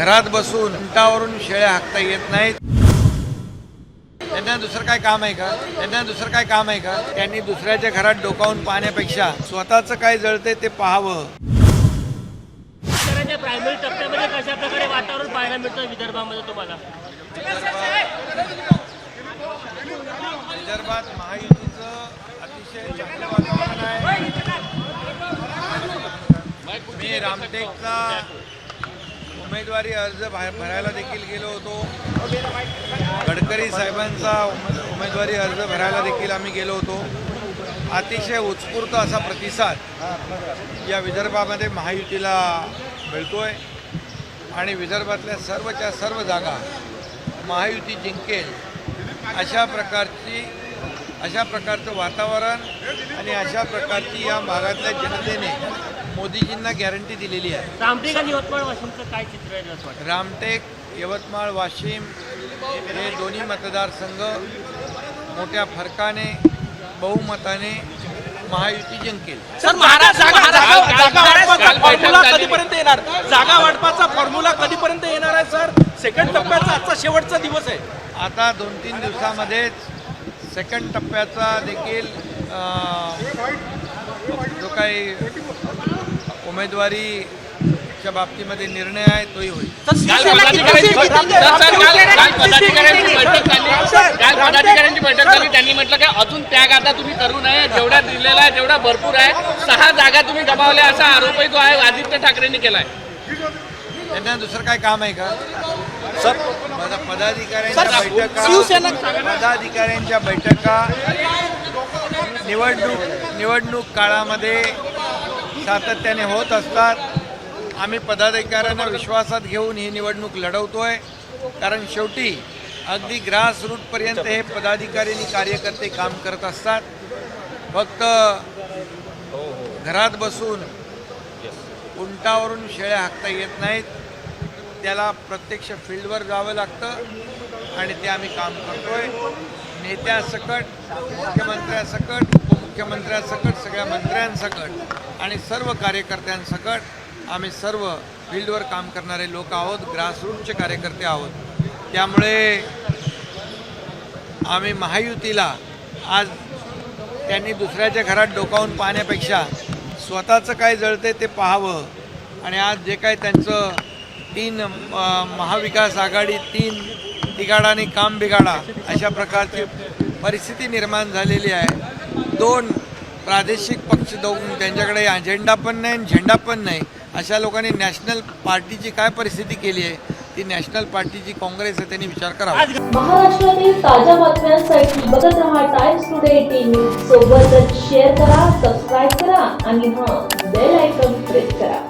घरात बसून उंटावरून शेळ्या हाकता येत नाहीत. त्यांना दुसरं काय काम आहे का? त्यांना दुसरं काय काम आहे का? त्यांनी दुसऱ्याच्या घरात डोकावून पाहण्यापेक्षा स्वतःचं काय जळतंय ते पाहावं. प्रायमरी टप्प्यामध्ये कशा प्रकारे वातावरण पाहायला मिळतं विदर्भामध्ये तुम्हाला? विदर्भात महायुतीचं अतिशय चांगलं वातावरण आहे. मी रामटेकचा उमेदवारी अर्ज भा- भरायला देखील गेलो होतो. गडकरी साहेबांचा उमेदवारी अर्ज भरायला देखील आम्ही गेलो होतो. अतिशय उत्स्फूर्त असा प्रतिसाद या विदर्भामध्ये महायुतीला मिळतोय. आणि विदर्भातल्या सर्वच्या सर्व जागा महायुती जिंकेल अशा प्रकारची अशा प्रकारचं वातावरण आणि अशा प्रकारची या भागातल्या जनतेने मोदीजींना गॅरंटी दिलेली आहे. रामटेक आणि यवतमाळ वाशिमचं काय चित्र आहे रामटेक यवतमाळ वाशिम हे दोन्ही मतदारसंघ मोठ्या फरकाने बहुमताने महायुती जिंकेल. सर महाराज कधीपर्यंत येणार? जागा वाटपाचा फॉर्म्युला कधीपर्यंत येणार आहे सर? सेकंड टप्प्याचा आजचा शेवटचा दिवस आहे. आता दोन तीन दिवसामध्येच सेकंड टप्प्याचा देखील जो काही उमेदवारीच्या बाबतीमध्ये निर्णय आहे तोही होईल? काल पदाधिकाऱ्यांची बैठक झाली. काल पदाधिकाऱ्यांची बैठक झाली. त्यांनी म्हटलं की अजून त्याग आता तुम्ही करू नये. जेवढा दिलेला आहे जेवढा भरपूर आहे. सहा जागा तुम्ही गमावल्या असा आरोपही जो आहे आदित्य ठाकरेंनी केलाय. त्यांना दुसरं काय काम आहे का? सर पद- पदाधिकाऱ्यांच्या बैठका पदाधिकाऱ्यांच्या बैठका निवडणूक निवडणूक काळामध्ये सातत्याने होत असतात. आम्ही पदाधिकाऱ्यांना विश्वासात घेऊन ही निवडणूक लढवतोय. कारण शेवटी अगदी ग्रास रूटपर्यंत हे पदाधिकारी आणि कार्यकर्ते काम करत असतात. फक्त घरात बसून उंटावरून शेळ्या हाकता येत नाहीत. त्याला प्रत्यक्ष फील्डवर जावं लागतं आणि ते आम्ही काम करतोय. नेत्यासकट मुख्यमंत्र्यासकट उपमुख्यमंत्र्यासकट सगळ्या मंत्र्यांसकट आणि सर्व कार्यकर्त्यांसकट आम्ही सर्व फील्डवर काम करणारे लोक आहोत ग्रासरूटचे कार्यकर्ते आहोत. त्यामुळे आम्ही महायुतीला आज त्यांनी दुसऱ्याच्या घरात डोकावून पाहण्यापेक्षा स्वतःचं काय जळतंय ते पाहावं. आणि आज जे काय त्यांचं तीन महाविकास आघाडी तीन तिघाडाने काम बिघाडा अशा प्रकारची परिस्थिती निर्माण झालेली आहे. दोन प्रादेशिक पक्ष दोन त्यांच्याकडे अजेंडा पण नाही आणि झेंडा पण नाही. अशा लोकांनी नॅशनल पार्टीची काय परिस्थिती केली आहे? ती नॅशनल पार्टीची काँग्रेस आहे त्यांनी विचार करावा. महाराष्ट्रातील ताज्या बातम्यांसाठी बघत राहा टाइम्स टुडे टीव्ही सोबतच शेअर करा सबस्क्राईब करा आणि हा बेल आयकॉन प्रेस करा.